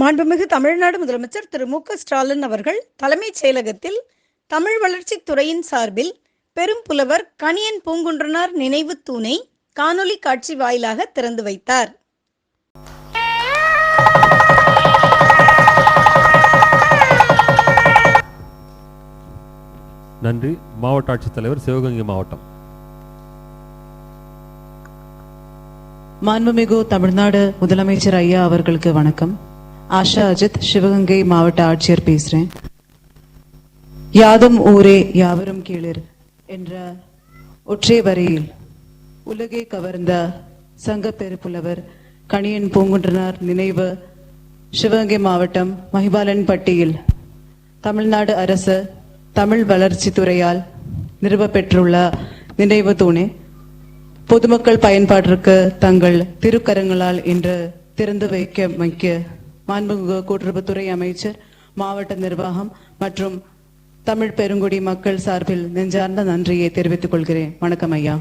மாண்புமிகு தமிழ்நாடு முதலமைச்சர் திரு மு க ஸ்டாலின் அவர்கள் தலைமைச் செயலகத்தில் தமிழ் வளர்ச்சித் துறையின் சார்பில் பெரும் புலவர் கணியன் பூங்குன்றனார் நினைவுத் தூணை காணொளி காட்சி வாயிலாக திறந்து வைத்தார். நன்றி. மாவட்ட ஆட்சித்தலைவர் சிவகங்கை மாவட்டம். மாண்புமிகு தமிழ்நாடு முதலமைச்சர் ஐயா அவர்களுக்கு வணக்கம். ஆஷா அஜித் சிவகங்கை மாவட்ட ஆட்சியர் பேசுறேன். யாதும் ஊரே யாவரும் கீழிர் என்ற ஒற்றை வரியில் உலகை கவர்ந்த சங்க பெருப்புலவர் கணியன் பூங்குன்றனார் நினைவு சிவகங்கை மாவட்டம் மகிபாலன் பட்டியில் தமிழ்நாடு அரசு தமிழ் வளர்ச்சி துறையால் நிறுவப்பெற்றுள்ள நினைவு தூணே. பொதுமக்கள் பயன்பாட்டிற்கு தங்கள் திருக்கரங்களால் இன்று திறந்து வைக்க வைக்க மாண்புமிகு கூட்டுறவுத்துறை அமைச்சர் மாவட்ட நிர்வாகம் மற்றும் தமிழ் பெருங்குடி மக்கள் சார்பில் நெஞ்சார்ந்த நன்றியை தெரிவித்துக் கொள்கிறேன். வணக்கம் ஐயா.